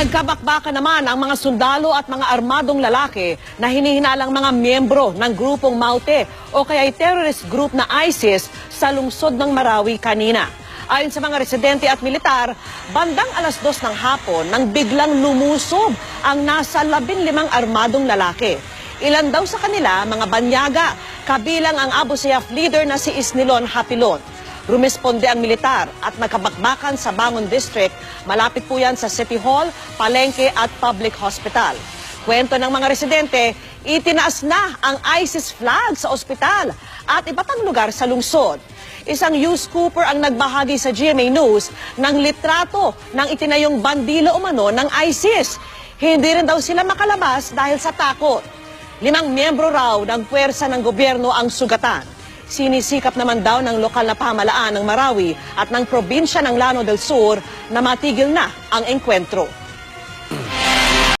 Nagkabakbakan naman ang mga sundalo at mga armadong lalaki na hinihinalang mga miyembro ng grupong Maute o kaya ay terrorist group na ISIS sa lungsod ng Marawi kanina. Ayon sa mga residente at militar, bandang alas dos ng hapon nang biglang lumusob ang nasa labing limang armadong lalaki. Ilan daw sa kanila mga banyaga, kabilang ang Abu Sayyaf leader na si Isnilon Hapilon. Rumesponde ang militar at nagkabakbakan sa Bangon District. Malapit po yan sa City Hall, Palengke at Public Hospital. Kwento ng mga residente, itinaas na ang ISIS flag sa ospital at iba pang lugar sa lungsod. Isang news scooper ang nagbahagi sa GMA News ng litrato ng itinayong bandilo umano ng ISIS. Hindi rin daw sila makalabas dahil sa takot. Limang miyembro raw ng puwersa ng gobyerno ang sugatan. Sinisikap naman daw ng lokal na pamalaan ng Marawi at ng probinsya ng Lano del Sur na matigil na ang engkwentro.